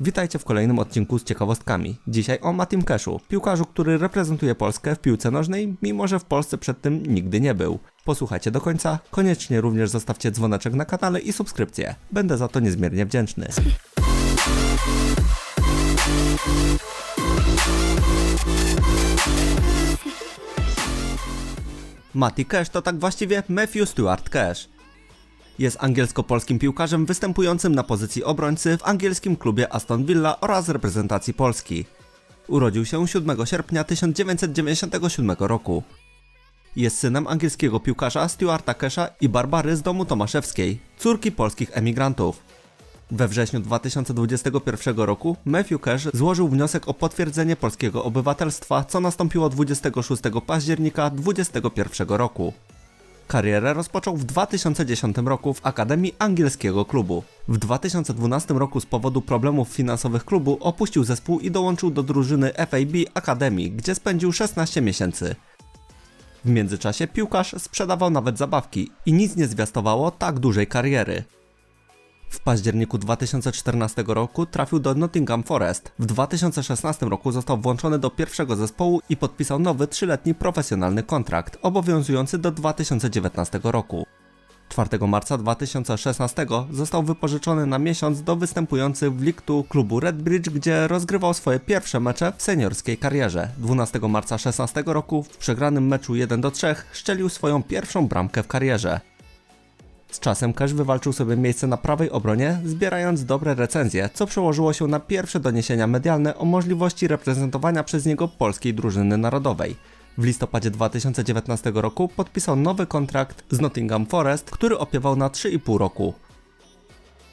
Witajcie w kolejnym odcinku z ciekawostkami. Dzisiaj o Matim Keszu, piłkarzu, który reprezentuje Polskę w piłce nożnej, mimo że w Polsce przed tym nigdy nie był. Posłuchajcie do końca, koniecznie również zostawcie dzwoneczek na kanale i subskrypcję. Będę za to niezmiernie wdzięczny. Mati Cash to tak właściwie Matthew Stewart Cash. Jest angielsko-polskim piłkarzem występującym na pozycji obrońcy w angielskim klubie Aston Villa oraz reprezentacji Polski. Urodził się 7 sierpnia 1997 roku. Jest synem angielskiego piłkarza Stuarta Kesha i Barbary z domu Tomaszewskiej, córki polskich emigrantów. We wrześniu 2021 roku Matthew Cash złożył wniosek o potwierdzenie polskiego obywatelstwa, co nastąpiło 26 października 2021 roku. Karierę rozpoczął w 2010 roku w Akademii Angielskiego Klubu. W 2012 roku z powodu problemów finansowych klubu opuścił zespół i dołączył do drużyny FAB Academy, gdzie spędził 16 miesięcy. W międzyczasie piłkarz sprzedawał nawet zabawki i nic nie zwiastowało tak dużej kariery. Październiku 2014 roku trafił do Nottingham Forest. W 2016 roku został włączony do pierwszego zespołu i podpisał nowy trzyletni profesjonalny kontrakt, obowiązujący do 2019 roku. 4 marca 2016 został wypożyczony na miesiąc do występujący w League 2 klubu Redbridge, gdzie rozgrywał swoje pierwsze mecze w seniorskiej karierze. 12 marca 16 roku w przegranym meczu 1-3 szczelił swoją pierwszą bramkę w karierze. Z czasem Cash wywalczył sobie miejsce na prawej obronie, zbierając dobre recenzje, co przełożyło się na pierwsze doniesienia medialne o możliwości reprezentowania przez niego polskiej drużyny narodowej. W listopadzie 2019 roku podpisał nowy kontrakt z Nottingham Forest, który opiewał na 3,5 roku.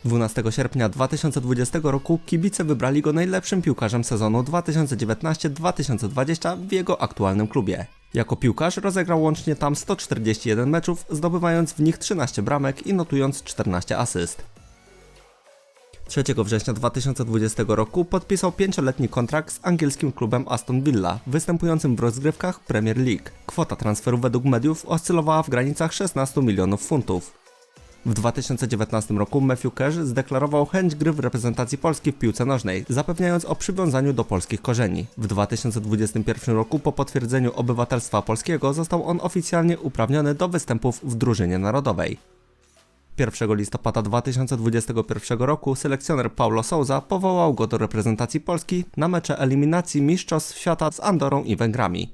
12 sierpnia 2020 roku kibice wybrali go najlepszym piłkarzem sezonu 2019-2020 w jego aktualnym klubie. Jako piłkarz rozegrał łącznie tam 141 meczów, zdobywając w nich 13 bramek i notując 14 asyst. 3 września 2020 roku podpisał 5-letni kontrakt z angielskim klubem Aston Villa, występującym w rozgrywkach Premier League. Kwota transferu według mediów oscylowała w granicach 16 milionów funtów. W 2019 roku Matthew Cash zdeklarował chęć gry w reprezentacji Polski w piłce nożnej, zapewniając o przywiązaniu do polskich korzeni. W 2021 roku po potwierdzeniu obywatelstwa polskiego został on oficjalnie uprawniony do występów w drużynie narodowej. 1 listopada 2021 roku selekcjoner Paulo Souza powołał go do reprezentacji Polski na mecze eliminacji Mistrzostw Świata z Andorą i Węgrami.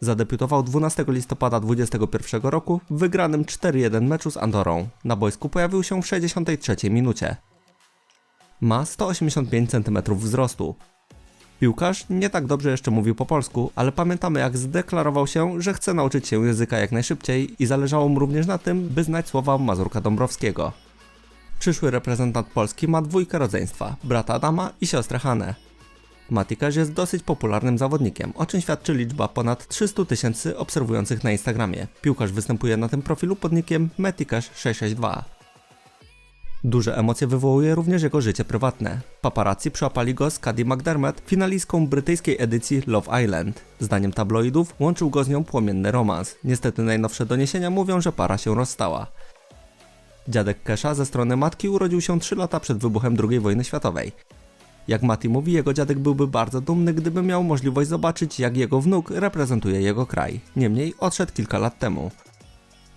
Zadebiutował 12 listopada 2021 roku w wygranym 4-1 meczu z Andorą. Na boisku pojawił się w 63 minucie. Ma 185 cm wzrostu. Piłkarz nie tak dobrze jeszcze mówił po polsku, ale pamiętamy jak zdeklarował się, że chce nauczyć się języka jak najszybciej i zależało mu również na tym, by znać słowa Mazurka Dąbrowskiego. Przyszły reprezentant Polski ma dwójkę rodzeństwa, brata Adama i siostrę Hanę. Matikasz jest dosyć popularnym zawodnikiem, o czym świadczy liczba ponad 300 tysięcy obserwujących na Instagramie. Piłkarz występuje na tym profilu pod nickiem Metikash662. Duże emocje wywołuje również jego życie prywatne. Paparazzi przyłapali go z Cady McDermott, finalistką brytyjskiej edycji Love Island. Zdaniem tabloidów łączył go z nią płomienny romans. Niestety najnowsze doniesienia mówią, że para się rozstała. Dziadek Kesha ze strony matki urodził się 3 lata przed wybuchem II wojny światowej. Jak Mati mówi, jego dziadek byłby bardzo dumny, gdyby miał możliwość zobaczyć, jak jego wnuk reprezentuje jego kraj. Niemniej odszedł kilka lat temu.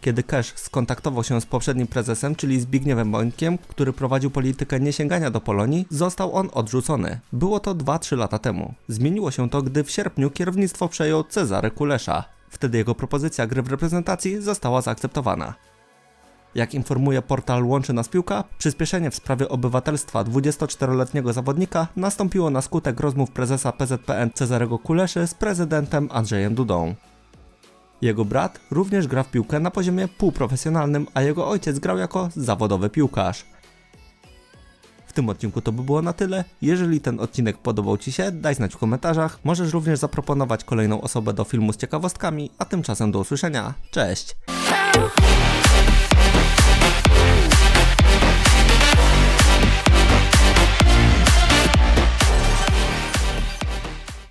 Kiedy Cash skontaktował się z poprzednim prezesem, czyli Zbigniewem Bońkiem, który prowadził politykę niesięgania do Polonii, został on odrzucony. Było to 2-3 lata temu. Zmieniło się to, gdy w sierpniu kierownictwo przejął Cezary Kulesza. Wtedy jego propozycja gry w reprezentacji została zaakceptowana. Jak informuje portal Łączy Nas Piłka, przyspieszenie w sprawie obywatelstwa 24-letniego zawodnika nastąpiło na skutek rozmów prezesa PZPN Cezarego Kuleszy z prezydentem Andrzejem Dudą. Jego brat również gra w piłkę na poziomie półprofesjonalnym, a jego ojciec grał jako zawodowy piłkarz. W tym odcinku to by było na tyle. Jeżeli ten odcinek podobał Ci się, daj znać w komentarzach. Możesz również zaproponować kolejną osobę do filmu z ciekawostkami, a tymczasem do usłyszenia. Cześć!